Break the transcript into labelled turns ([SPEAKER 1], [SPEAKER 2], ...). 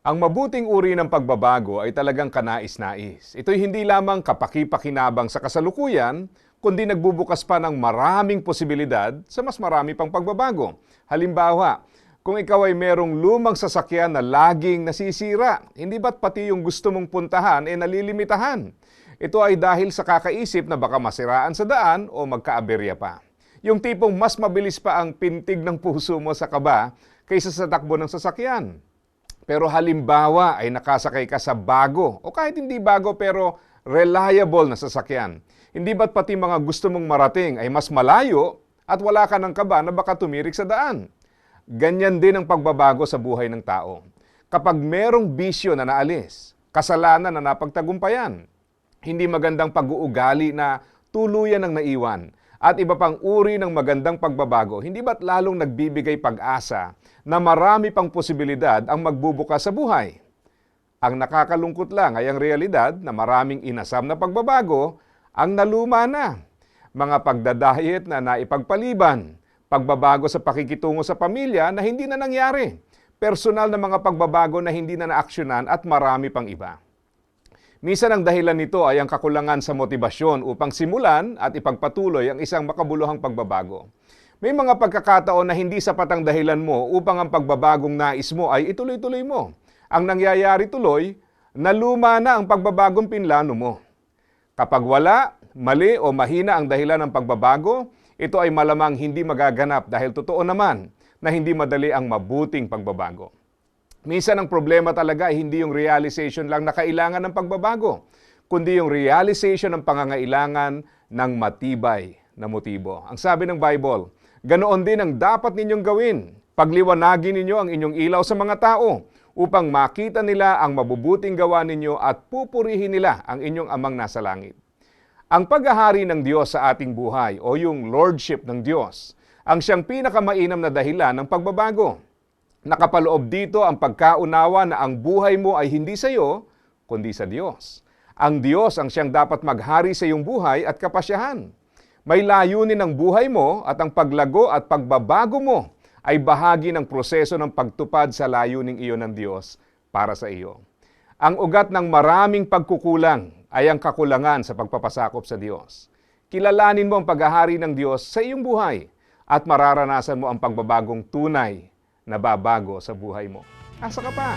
[SPEAKER 1] Ang mabuting uri ng pagbabago ay talagang kanais-nais. Ito'y hindi lamang kapaki-pakinabang sa kasalukuyan, kundi nagbubukas pa ng maraming posibilidad sa mas marami pang pagbabago. Halimbawa, kung ikaw ay merong lumang sasakyan na laging nasisira, hindi ba't pati yung gusto mong puntahan ay nalilimitahan? Ito ay dahil sa kakaisip na baka masiraan sa daan o magkaaberya pa. Yung tipong mas mabilis pa ang pintig ng puso mo sa kaba kaysa sa takbo ng sasakyan. Pero halimbawa ay nakasakay ka sa bago o kahit hindi bago pero reliable na sasakyan. Hindi ba't pati mga gusto mong marating ay mas malayo at wala ka ng kaba na baka tumirik sa daan? Ganyan din ang pagbabago sa buhay ng tao. Kapag merong bisyo na naalis, kasalanan na napagtagumpayan, hindi magandang pag-uugali na tuluyan ang naiwan, at iba pang uri ng magandang pagbabago, hindi ba't lalong nagbibigay pag-asa na marami pang posibilidad ang magbubukas sa buhay? Ang nakakalungkot lang ay ang realidad na maraming inasam na pagbabago ang naluma na. Mga pagdadayet na naipagpaliban, pagbabago sa pakikitungo sa pamilya na hindi na nangyari, personal na mga pagbabago na hindi na naaksyonan at marami pang iba. Minsan ang dahilan nito ay ang kakulangan sa motibasyon upang simulan at ipagpatuloy ang isang makabuluhang pagbabago. May mga pagkakataon na hindi sapat ang dahilan mo upang ang pagbabagong nais mo ay ituloy-tuloy mo. Ang nangyayari tuloy, naluma na ang pagbabagong pinlano mo. Kapag wala, mali o mahina ang dahilan ng pagbabago, ito ay malamang hindi magaganap dahil totoo naman na hindi madali ang mabuting pagbabago. Minsan ang problema talaga ay hindi yung realization lang na kailangan ng pagbabago, kundi yung realization ng pangangailangan ng matibay na motibo. Ang sabi ng Bible, ganoon din ang dapat ninyong gawin. Pagliwanagin ninyo ang inyong ilaw sa mga tao upang makita nila ang mabubuting gawa ninyo at pupurihin nila ang inyong amang nasa langit. Ang paghahari ng Diyos sa ating buhay o yung lordship ng Diyos ang siyang pinakamainam na dahilan ng pagbabago. Nakapaloob dito ang pagkaunawa na ang buhay mo ay hindi sa iyo, kundi sa Diyos. Ang Diyos ang siyang dapat maghari sa iyong buhay at kapasyahan. May layunin ang buhay mo at ang paglago at pagbabago mo ay bahagi ng proseso ng pagtupad sa layuning iyon ng Diyos para sa iyo. Ang ugat ng maraming pagkukulang ay ang kakulangan sa pagpapasakop sa Diyos. Kilalanin mo ang paghahari ng Diyos sa iyong buhay at mararanasan mo ang pagbabagong tunay na babago sa buhay mo. Asa ka pa?